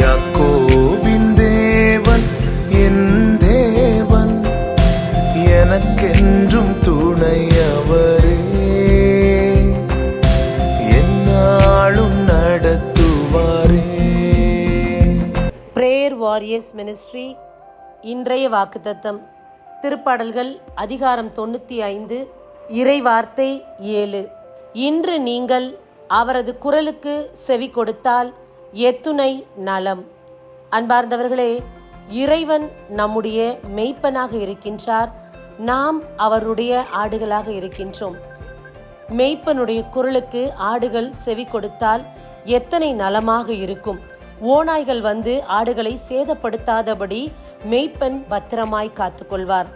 யாக்கோபின் தேவன் என் தேவன். எனக்கென்றும் துணையவரே. என்னாலும் நடத்துவாரே. பிரேயர் வாரியர்ஸ் மினிஸ்ட்ரி இன்றைய வாக்குத்தத்தம். திருப்பாடல்கள் அதிகாரம் தொண்ணூற்றி ஐந்து இறை வார்த்தை ஏழு. இன்று நீங்கள் அவரது குரலுக்கு செவி கொடுத்தால் எத்துணை நலம். அன்பார்ந்தவர்களே இறைவன் நம்முடைய மெய்ப்பனாக இருக்கின்றார். நாம் அவருடைய ஆடுகளாக இருக்கின்றோம். மெய்ப்பனுடைய குரலுக்கு ஆடுகள் செவி கொடுத்தால் எத்தனை நலமாக இருக்கும். ஓநாய்கள் வந்து ஆடுகளை சேதப்படுத்தாதபடி மெய்ப்பன் பத்திரமாய் காத்துக்கொள்வார்.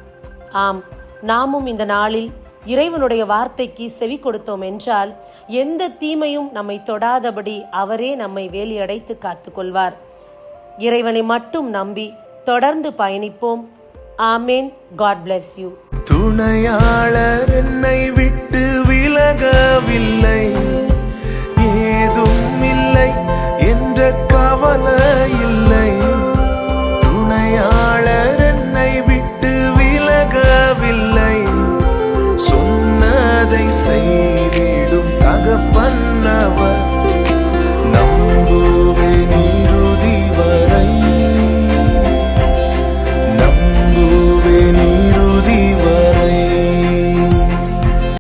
ஆம் நாமும் இந்த நாளில் இறைவனுடைய வார்த்தைக்கு செவி கொடுத்தோம் என்றால் எந்த தீமையும் நம்மை தொடாதபடி அவரே நம்மை வேலியடைத்து காத்துக்கொள்வார். இறைவனை மட்டும் நம்பி தொடர்ந்து பயணிப்போம். ஆமேன். காட் பிளஸ் யூ துணையாளர் நல்லதை செய்திடும் தகப்பன்